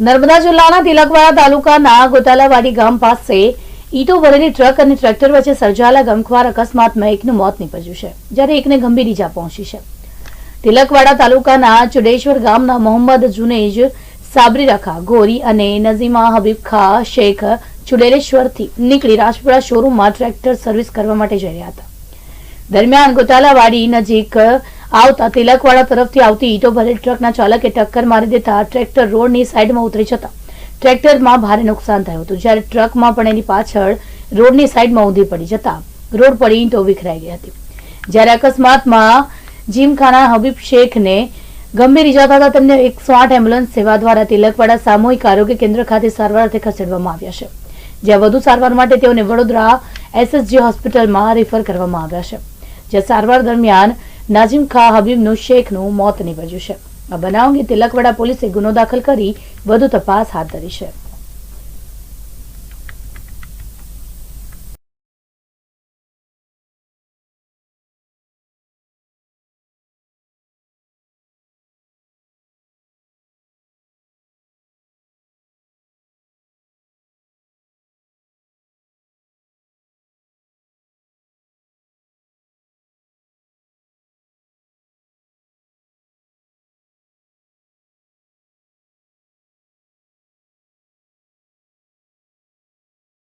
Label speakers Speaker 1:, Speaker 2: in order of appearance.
Speaker 1: નર્મદા જિલ્લાના તિલકવાડા તાલુકાના ગોતાલાવાડી ગામ પાસે ઈટો ભરેલી ટ્રક અને ટ્રેક્ટર વચ્ચે સર્જાયેલા ગમખ્વાર અકસ્માતમાં એકનું મોત નીપજ્યું છે, જ્યારે એકને ગંભીર ઇજા પહોંચી છે. તિલકવાડા તાલુકાના ચુડેશ્વર ગામના મોહમ્મદ જુનેજ સાબરી રખા ગોરી અને નઝીમા હબીબ ખા શેખ ચુડેલેશ્વરથી નીકળી રાજપુરા શોરૂમમાં ટ્રેક્ટર સર્વિસ કરવા માટે જઈ રહ્યા હતા. દરમિયાન ગોતાલાવાડી નજીક આવતા તિલકવાડા તરફથી આવતી ઈટો ભરેલ ટ્રકના ચાલકે ટક્કર મારી દેતા ટ્રેક્ટર રોડની સાઈડમાં ઉતરી જતા. ટ્રેક્ટરમાં ભારે નુકસાન થયું હતું, જ્યારે ટ્રકમાં પણ એની પાછળ રોડની સાઈડમાં ઊંધી પડી જતા રોડ પર ઈંટો વિખરાઈ ગઈ હતી. જ્યારે અકસ્માતમાં જીમખાના હબીબ શેખને ગંભીર ઇજા થતા તેમને એકસો આઠ એમ્બ્યુલન્સ સેવા દ્વારા તિલકવાડા સામૂહિક આરોગ્ય કેન્દ્ર ખાતે સારવાર અર્થે ખસેડવામાં આવ્યા છે. જ્યાં વધુ સારવાર માટે તેઓને વડોદરા એસએસજી હોસ્પિટલમાં રેફર કરવામાં આવ્યા છે. જ્યાં સારવાર દરમિયાન નાઝીમ ખા હબીબનું શેખનું મોત નીપજ્યું છે. આ બનાવ અંગે તિલકવાડા પોલીસે ગુનો દાખલ કરી વધુ તપાસ હાથ ધરી છે.